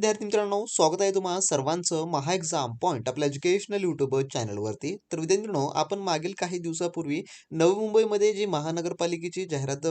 विद्यार्थी मित्रांनो स्वागत आहे तुम्हाला सर्वांचं महा एक्झाम पॉईंट आपल्या एज्युकेशनल यूट्यूब चॅनलवरती तर विद्यार्थ्यांनो आपण मागील काही दिवसापूर्वी नवी मुंबईमध्ये जी महानगरपालिकेची जाहिरात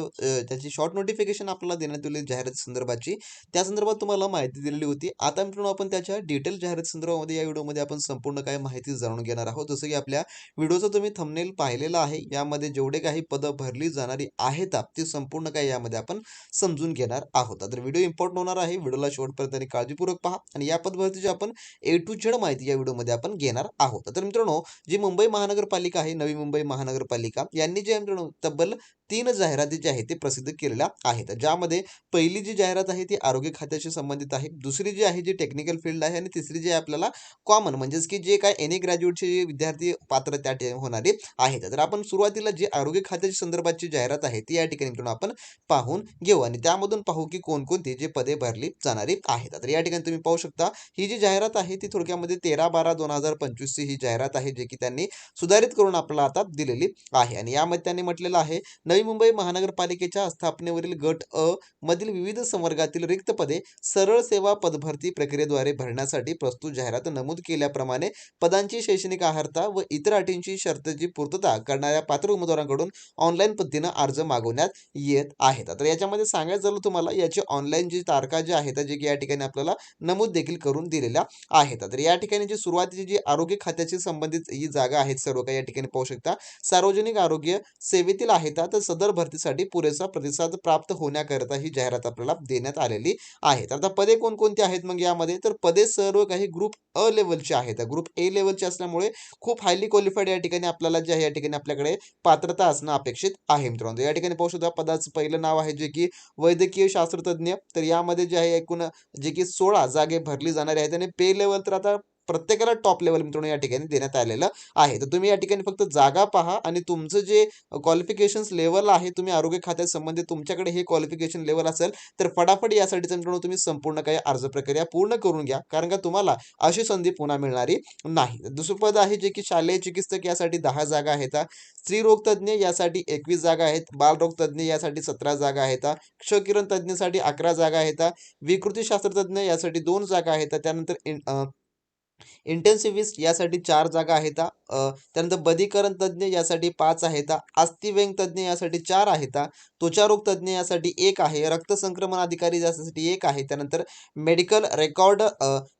त्याची शॉर्ट नोटिफिकेशन आपल्याला देण्यात आलेली जाहिरात संदर्भाची त्या संदर्भात तुम्हाला माहिती दिलेली होती. आता मित्रांनो आपण त्याच्या डिटेल जाहिरात संदर्भामध्ये या व्हिडिओमध्ये आपण संपूर्ण काय माहिती जाणून घेणार आहोत. जसं की आपल्या व्हिडिओचं तुम्ही थंबनेल पाहिलेलं आहे यामध्ये जेवढे काही पदं भरली जाणारी आहेत ती संपूर्ण काय यामध्ये आपण समजून घेणार आहोत. तर व्हिडिओ इम्पॉर्टंट होणार आहे व्हिडिओला शेवटपर्यंत आणि काळजीपूर्वक पहा. आणि या पदभरतीची आपण ए टू झेड माहिती या व्हिडिओमध्ये आपण घेणार आहोत. तर मित्रांनो जी मुंबई महानगरपालिका आहे नवी मुंबई महानगरपालिका यांनी जे मित्रांनो तब्बल तीन जाहिराती ज्या आहेत ते प्रसिद्ध केलेल्या आहेत. ज्यामध्ये पहिली जी जाहिरात आहे ती आरोग्य खात्याशी संबंधित आहे. दुसरी जी आहे जी टेक्निकल फील्ड आहे. आणि तिसरी जी आहे आपल्याला कॉमन म्हणजेच की जे काय एन ए ग्रॅज्युएटचे जे विद्यार्थी पात्र त्या होणारे आहेत. तर आपण सुरुवातीला जी आरोग्य खात्याच्या संदर्भाची जाहिरात आहे ती या ठिकाणी आपण पाहून घेऊ. आणि त्यामधून पाहू की कोणकोणती जे पदे भरली जाणारी आहेत. तर या ठिकाणी तुम्ही पाहू शकता. ही जी जाहिरात आहे ती थोडक्यामध्ये तेरा बारा दोन हजार पंचवीसची ही जाहिरात आहे जे की त्यांनी सुधारित करून आपल्याला आता दिलेली आहे. आणि यामध्ये त्यांनी म्हटलेलं आहे नवी मुंबई महानगरपालिकेच्या स्थापनेवरील गट अ मधील विविध संवर्गातील रिक्त पदे सरळ सेवा पदभरती प्रक्रियेद्वारे भरण्यासाठी प्रस्तुत जाहिरात नमूद केल्याप्रमाणे पदांची शैक्षणिक आहारता व इतर अटींची शर्तची पूर्तता करणाऱ्या पात्र उमेदवारांकडून ऑनलाईन पद्धतीनं अर्ज मागवण्यात येत आहेत. तर याच्यामध्ये सांगायचं झालं तुम्हाला याची ऑनलाईन जी तारखा ज्या आहेत जे की या ठिकाणी आपल्याला नमूद देखील करून दिलेल्या आहेत. तर या ठिकाणी जी सुरुवातीची जी आरोग्य खात्याशी संबंधित ही जागा आहेत सर्व काही या ठिकाणी पाहू शकता. सार्वजनिक आरोग्य सेवेतील आहेत. तर सदर भरतीसाठी पुरेसा प्रतिसाद प्राप्त होण्याकरिता ही जाहिरात आपल्याला देण्यात आलेली आहे. तर आता पदे कोणकोणती आहेत मग यामध्ये? तर पदे सर्व काही ग्रुप अ लेवलचे आहेत. ग्रुप ए लेवलचे असल्यामुळे खूप हायली क्वालिफाईड या ठिकाणी आपल्याला जे आहे या ठिकाणी आपल्याकडे पात्रता असणं अपेक्षित आहे मित्रांनो. या ठिकाणी पाहू शकता पदाचं पहिलं नाव आहे जे की वैद्यकीय शास्त्रतज्ञ. तर यामध्ये जे आहे एकूण जे की सोळा जागे भरली जाणारी आहेत आणि पे लेवल तर आता प्रत्येकाला टॉप लेवल मित्रांनो या ठिकाणी देण्यात आलेलं आहे. तर तुम्ही या ठिकाणी फक्त जागा पहा आणि तुमचं जे क्वालिफिकेशन्स लेवल आहे तुम्ही आरोग्य खात्यात संबंधित तुमच्याकडे हे क्वालिफिकेशन लेवल असेल तर फटाफट यासाठीचं मित्रांनो तुम्ही संपूर्ण काही अर्ज प्रक्रिया पूर्ण करून घ्या. कारण का तुम्हाला अशी संधी पुन्हा मिळणारी नाही. दुसरं पद आहे जे की शालेय चिकित्सक यासाठी दहा जागा आहेत. स्त्रीरोग तज्ज्ञ यासाठी एकवीस जागा आहेत. बालरोग तज्ज्ञ यासाठी सतरा जागा आहेत. क्षकिरण तज्ज्ञसाठी अकरा जागा आहेत. विकृतीशास्त्रतज्ञ यासाठी दोन जागा आहेत. त्यानंतर इंटेन्सिव्हिस्ट यासाठी चार जागा आहेत त्यानंतर बधीकरण तज्ज्ञ यासाठी पाच आहेत अस्थिव्यंग तज्ज्ञ यासाठी चार आहेत त्वचारोग तज्ज्ञ यासाठी एक आहे. रक्त संक्रमण अधिकारी यासाठी एक आहे. त्यानंतर मेडिकल रेकॉर्ड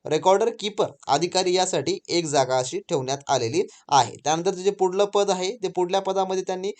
रेकॉर्डर कीपर अधिकारी यासाठी एक जागा अशी ठेवण्यात आलेली आहे. त्यानंतर जे पुढलं पद आहे ते पुढल्या पदामध्ये त्यांनी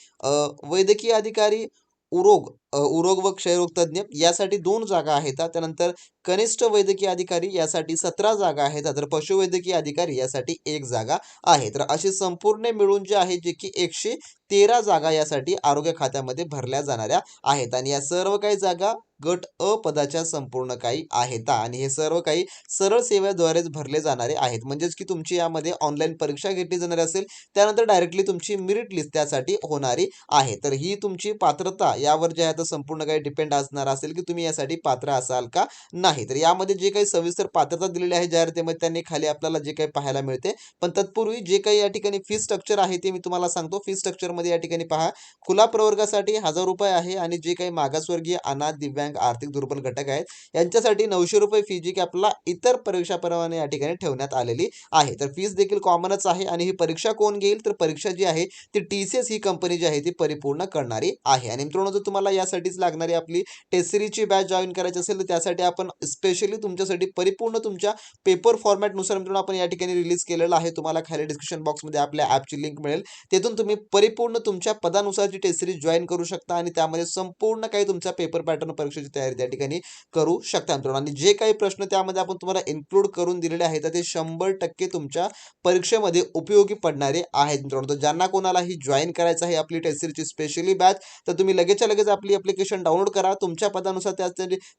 वैद्यकीय अधिकारी उरोग उरोग व क्षयरोग तज्ज्ञ यासाठी दोन जागा आहेत. त्यानंतर कनिष्ठ वैद्यकीय अधिकारी यासाठी सतरा जागा आहेत. तर पशुवैद्यकीय अधिकारी यासाठी एक जागा आहे. तर अशी संपूर्ण मिळून जे आहे जे की एकशे तेरा जागा यासाठी आरोग्य खात्यामध्ये भरल्या जाणाऱ्या आहेत. आणि या सर्व काही जागा गट अ पदाच्या संपूर्ण काही आहेत. आणि हे सर्व काही सरळ सेवेद्वारेच भरले जाणारे आहेत. म्हणजेच की तुमची यामध्ये ऑनलाईन परीक्षा घेतली जाणार असेल त्यानंतर डायरेक्टली तुमची मेरिट लिस्ट त्यासाठी होणारी आहे. तर ही तुमची पात्रता यावर जे आहे तर संपूर्ण काही डिपेंड असणार असेल की तुम्ही यासाठी पात्र असाल का? नाही. तर यामध्ये जे काही सविस्तर पात्रता दिलेली आहे जाहिरातीमध्ये त्यांनी खाली आपल्याला जे काही पाहायला मिळते. पण तत्पूर्वी जे काही या ठिकाणी फी स्ट्रक्चर आहे ते मी तुम्हाला सांगतो. फी स्ट्रक्चरमध्ये या ठिकाणी पहा. खुला प्रवर्गासाठी हजार रुपये आहे आणि जे काही मागासवर्गीय अनाथ दिव्यांग आर्थिक दुर्बल घटक आहेत यांच्यासाठी नऊशे रुपये फी जी की आपल्याला इतर परीक्षाप्रमाणे या ठिकाणी ठेवण्यात आलेली आहे. तर फीस देखील कॉमनच आहे आणि ही परीक्षा कोण घेईल? तर परीक्षा जी आहे ती टी सी एस ही कंपनी जी आहे ती परिपूर्ण करणारी आहे. आणि मित्रांनो जर तुम्हाला या यासाठीच लागणारी आपली टेसरीची बॅच जॉईन करायची असेल तर त्यासाठी आपण स्पेशली तुमच्यासाठी परिपूर्ण तुमच्या पेपर फॉर्मॅटनुसार मित्रांनो आपण या ठिकाणी रिलीज केलेलं आहे. तुम्हाला खाली डिस्क्रिप्शन बॉक्समध्ये आपल्या ॲपची लिंक मिळेल. तेथून तुम्ही परिपूर्ण तुमच्या पदानुसारची टेस्ट सिरीज जॉईन करू शकता आणि त्यामध्ये संपूर्ण काही तुमच्या पेपर पॅटर्न परीक्षेची तयारी त्या ठिकाणी करू शकता मित्रांनो. आणि जे काही प्रश्न त्यामध्ये आपण तुम्हाला इन्क्लूड करून दिलेले आहेत तर ते शंभर टक्के तुमच्या परीक्षेमध्ये उपयोगी पडणारे आहेत मित्रांनो. तर ज्यांना कोणालाही जॉईन करायचं आहे आपली टेस्ट सिरीजची स्पेशली बॅच तर तुम्ही लगेचच्या लगेच आपली ॲप्लिकेशन डाउनलोड करा तुमच्या पदानुसार त्या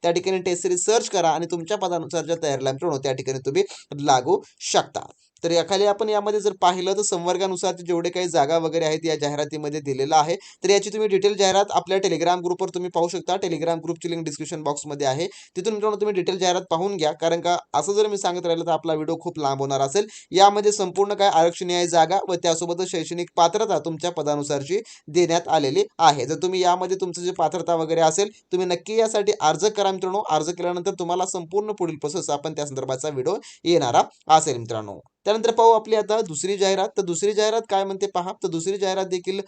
त्या ठिकाणी टेस्ट सिरीज सर्च करा आणि तुमच्या पदानुसार ज्या तयारीला मित्रांनो त्या ठिकाणी तुम्ही लागू शकता. तर याखाली आपण यामध्ये जर पाहिलं तर संवर्गानुसार जेवढे काही जागा वगैरे आहेत या जाहिरातीमध्ये दिलेलं आहे. तर याची तुम्ही डिटेल जाहिरात आपल्या टेलिग्राम ग्रुपवर तुम्ही पाहू शकता. टेलिग्राम ग्रुपची लिंक डिस्क्रिप्शन बॉक्समध्ये आहे. तिथून मित्रांनो तुम्ही डिटेल जाहिरात पाहून घ्या. कारण का असं जर मी सांगत राहिलं तर आपला व्हिडिओ खूप लांब होणार असेल. यामध्ये संपूर्ण काय आरक्षणीय जागा व त्यासोबतच शैक्षणिक पात्रता तुमच्या पदानुसारची देण्यात आलेली आहे. जर तुम्ही यामध्ये तुमचं जे पात्रता वगैरे असेल तुम्ही नक्की यासाठी अर्ज करा मित्रांनो. अर्ज केल्यानंतर तुम्हाला संपूर्ण पुढील प्रोसेस आपण त्या संदर्भाचा व्हिडिओ येणारा असेल मित्रांनो. त्यानंतर पाहू आपली आता दुसरी जाहिरात. तर दुसरी जाहिरात काय म्हणते पहा. तर दुसरी जाहिरात देखील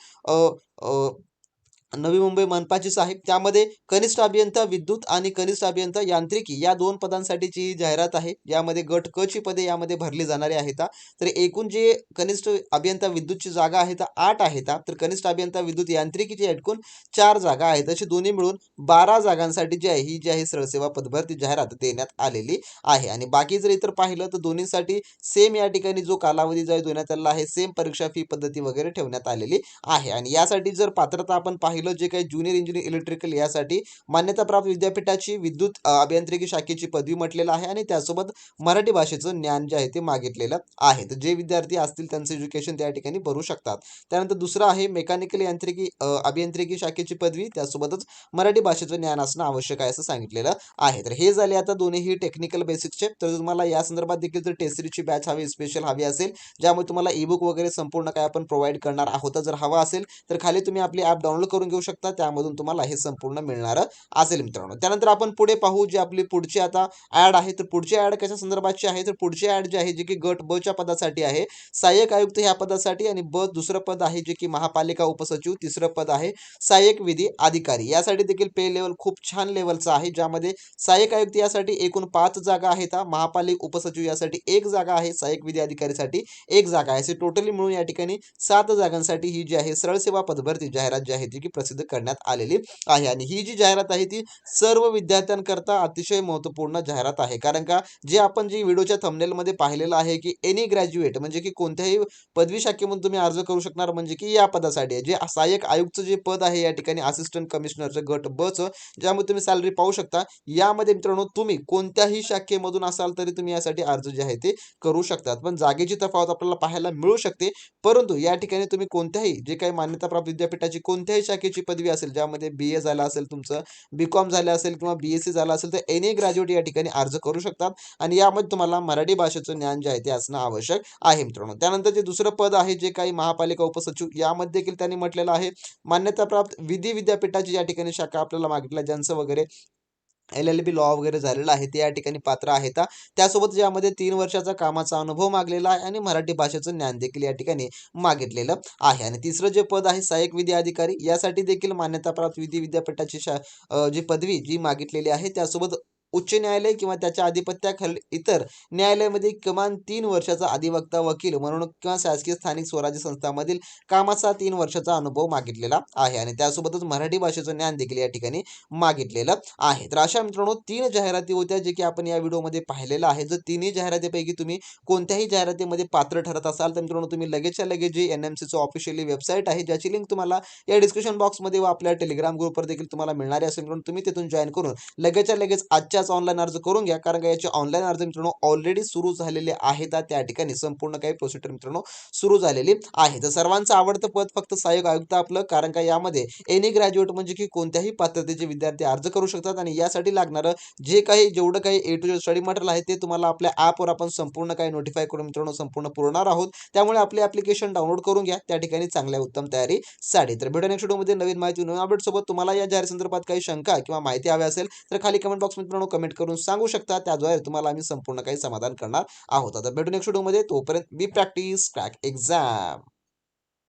नवी मुंबई मनपाचीच आहे त्यामध्ये कनिष्ठ अभियंता विद्युत आणि कनिष्ठ अभियंता यांत्रिकी या दोन पदांसाठीची जाहिरात आहे. यामध्ये गट क ची पदे यामध्ये भरली जाणारी आहेत. तर एकूण जे कनिष्ठ अभियंता विद्युतची जागा आहे तर आठ आहेत. तर कनिष्ठ अभियंता विद्युत यांत्रिकीची एकूण चार जागा आहेत. अशी दोन्ही मिळून बारा जागांसाठी जी आहे ही जी आहे सरसेवा पदभरती जाहिरात देण्यात आलेली आहे. आणि बाकी जर इतर पाहिलं तर दोन्हीसाठी सेम या ठिकाणी जो कालावधी जो देण्यात आलेला आहे सेम परीक्षा फी पद्धती वगैरे ठेवण्यात आलेली आहे. आणि यासाठी जर पात्रता आपण पाहिलं पहिलं जे काही ज्युनियर इंजिनियर इलेक्ट्रिकल यासाठी मान्यताप्राप्त विद्यापीठाची विद्युत अभियांत्रिकी शाखेची पदवी म्हटलेलं आहे आणि त्यासोबत मराठी भाषेचं ज्ञान जे आहे ते मागितलेलं आहे. तर जे विद्यार्थी असतील त्यांचं एज्युकेशन त्या ठिकाणी भरू शकतात. त्यानंतर दुसरं आहे मेकॅनिकल यांत्रिकी अभियांत्रिकी शाखेची पदवी. त्यासोबतच मराठी भाषेचं ज्ञान असणं आवश्यक आहे असं सांगितलेलं आहे. तर हे झाले आता दोन्हीही टेक्निकल बेसिक्सचे तर तुम्हाला या संदर्भात देखील जर टेस्टरीची बॅच हवी स्पेशल हवी असेल ज्यामुळे तुम्हाला ईबुक वगैरे संपूर्ण काय आपण प्रोव्हाइड करणार आहोत. जर हवा असेल तर खाली तुम्ही आपली ॲप डाउनलोड करून घेऊ शकता. त्यामधून तुम्हाला हे संपूर्ण मिळणार असेल मित्रांनो. त्यानंतर आपण पुढे पाहू जी आपली पुढची आता ऍड आहे. तर पुढची ऍड कशा संदर्भाची आहे? तर पुढची ऍड जी आहे जी की गट ब च्या पदासाठी आहे. सहाय्यक आयुक्त ह्या पदासाठी आणि ब दुसरं पद आहे जे की महापालिका उपसचिव तिसरं पद आहे सहाय्यक विधी अधिकारी. यासाठी देखील पे लेवल खूप छान लेवलचं आहे ज्यामध्ये सहाय्यक आयुक्त यासाठी एकूण पाच जागा आहेत. महापालिका उपसचिव यासाठी एक जागा आहे सहाय्यक विधी अधिकारीसाठी एक जागा आहे. असे टोटली मिळून या ठिकाणी सात जागांसाठी ही जी आहे सरळ सेवा पदभरती जाहिरात जी आहे जी की प्रसिद्ध करण्यात आलेली आहे. आणि ही जी जाहिरात आहे ती सर्व विद्यार्थ्यांकरता अतिशय महत्त्वपूर्ण जाहिरात आहे. कारण का जे आपण जी व्हिडिओच्या थंबनेलमध्ये पाहिलेलं आहे की एनी ग्रॅज्युएट म्हणजे की कोणत्याही पदवी शाखेमधून तुम्ही अर्ज करू शकणार म्हणजे की या पदासाठी जे सहाय्यक आयुक्तचं जे पद आहे या ठिकाणी असिस्टंट कमिशनरचं गट बचं ज्यामध्ये तुम्ही सॅलरी पाहू शकता यामध्ये मित्रांनो तुम्ही कोणत्याही शाखेमधून असाल तरी तुम्ही यासाठी अर्ज जे आहे ते करू शकतात. पण जागेची तफावत आपल्याला पाहायला मिळू शकते. परंतु या ठिकाणी तुम्ही कोणत्याही जे काही मान्यताप्राप्त विद्यापीठाची कोणत्याही शाखेची पदवी असेल ज्यामध्ये बी ए झालं असेल तुमचं बी कॉम झालं असेल किंवा बी एस सी झालं असेल तर एनी ग्रॅज्युएट या ठिकाणी अर्ज करू शकतात. आणि यामध्ये तुम्हाला मराठी भाषेचं ज्ञान जे आहे ते असणं आवश्यक आहे मित्रांनो. त्यानंतर जे दुसरं पद आहे जे काही महापालिका उपसचिव यामध्ये देखील त्यांनी म्हटलेलं आहे मान्यताप्राप्त विधी विद्यापीठाची या ठिकाणी शाखा आपल्याला मागितल्या ज्यांचं वगैरे एल एल बी लॉ वगैरे झालेला आहे ते या ठिकाणी पात्र आहेत त्यासोबत यामध्ये तीन वर्षाचा कामाचा अनुभव मागलेला आहे आणि मराठी भाषेचं ज्ञान देखील या ठिकाणी मागितलेलं आहे. आणि तिसरं जे पद आहे सहाय्यक विधी अधिकारी यासाठी देखील मान्यताप्राप्त विधी विद्यापीठाची शा जी पदवी जी मागितलेली आहे त्यासोबत उच्च न्यायालय किंवा त्याच्या आधिपत्याखाली इतर न्यायालयामध्ये किमान तीन वर्षाचा अधिवक्ता वकील म्हणून किंवा शासकीय स्थानिक स्वराज्य संस्थांमधील कामाचा तीन वर्षाचा अनुभव मागितलेला आहे आणि त्यासोबतच मराठी भाषेचं ज्ञान देखील या ठिकाणी मागितलेलं आहे. तर अशा मित्रांनो तीन जाहिराती होत्या जे की आपण या व्हिडिओमध्ये पाहिलेलं आहे. जर तिन्ही जाहिरातीपैकी तुम्ही कोणत्याही जाहिरातीमध्ये पात्र ठरत असाल तर मित्रांनो तुम्ही लगेचच्या लगेच जी एन एम सीचं ऑफिशियली वेबसाईट आहे ज्याची लिंक तुम्हाला या डिस्क्रिप्शन बॉक्समध्ये व आपल्या टेलिग्राम ग्रुपवर देखील तुम्हाला मिळणारे असेल मित्रांनो तुम्ही तिथून जॉईन करून लगेचच्या लगेच आजच्या ऑनलाईन अर्ज करून घ्या. कारण का याचे ऑनलाईन अर्ज मित्रांनो ऑलरेडी सुरू झालेले आहेत. त्या ठिकाणी संपूर्ण काही प्रोसिजर मित्रांनो सुरू झालेली आहे. तर सर्वांचं आवडतं पद फक्त सहाय्यक आयुक्त आपलं. कारण का यामध्ये एनी ग्रॅज्युएट म्हणजे की कोणत्याही पात्रतेचे विद्यार्थी अर्ज करू शकतात. आणि यासाठी लागणारं जे काही जेवढं काही ए टू स्टडी मटेरियल आहे ते तुम्हाला आपल्या ॲपवर आपण संपूर्ण काही नोटिफाय करून मित्रांनो संपूर्ण पुरवणार आहोत. त्यामुळे आपली ॲप्लिकेशन डाउनलोड करून घ्या. त्या ठिकाणी चांगल्या उत्तम तयारीसाठी तर भेटू नेक्स्ट व्हिडिओमध्ये नवीन माहिती नवीन अपडेट सोबत तुम्हाला या जाहीर संदर्भात काही शंका किंवा माहिती हवी असेल तर खाली कमेंट बॉक्स मित्रांनो कमेंट करून सांगू शकता. त्याद्वारे तुम्हाला आम्ही संपूर्ण काही समाधान करणार आहोत. आता भेटून एक व्हिडिओमध्ये तोपर्यंत बी प्रॅक्टिस क्रॅक एक्झाम